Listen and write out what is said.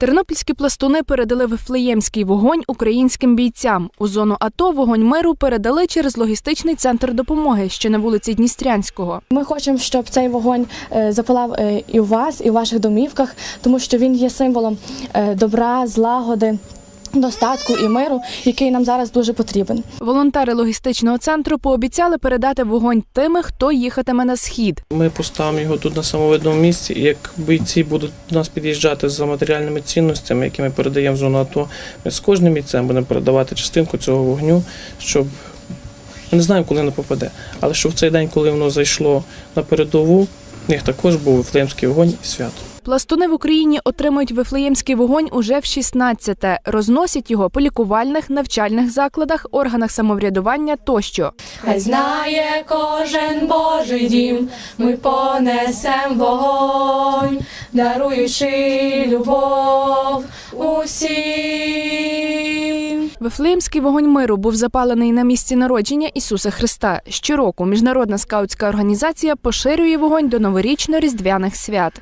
Тернопільські пластуни передали вифлеємський вогонь українським бійцям. У зону АТО вогонь миру передали через логістичний центр допомоги, що на вулиці Дністрянського. Ми хочемо, щоб цей вогонь е, запалав е, і у вас, і у ваших домівках, тому що він є символом е, добра, злагоди, достатку і миру, який нам зараз дуже потрібен. Волонтери логістичного центру пообіцяли передати вогонь тими, хто їхатиме на схід. Ми поставимо його тут на самовидному місці, і як бійці будуть до нас під'їжджати за матеріальними цінностями, які ми передаємо в зону АТО, ми з кожним бійцем будемо передавати частинку цього вогню, щоб ми не знаємо, коли воно попаде, але щоб в цей день, коли воно зайшло на передову, в них також був вифлеємський вогонь і свято. Пластуни в Україні отримують вифлеємський вогонь уже в 16-те. Розносять його по лікувальних, навчальних закладах, органах самоврядування тощо. Хай знає кожен Божий дім, ми понесем вогонь, даруючи любов усім. Вифлеємський вогонь миру був запалений на місці народження Ісуса Христа. Щороку міжнародна скаутська організація поширює вогонь до новорічно-різдвяних свят.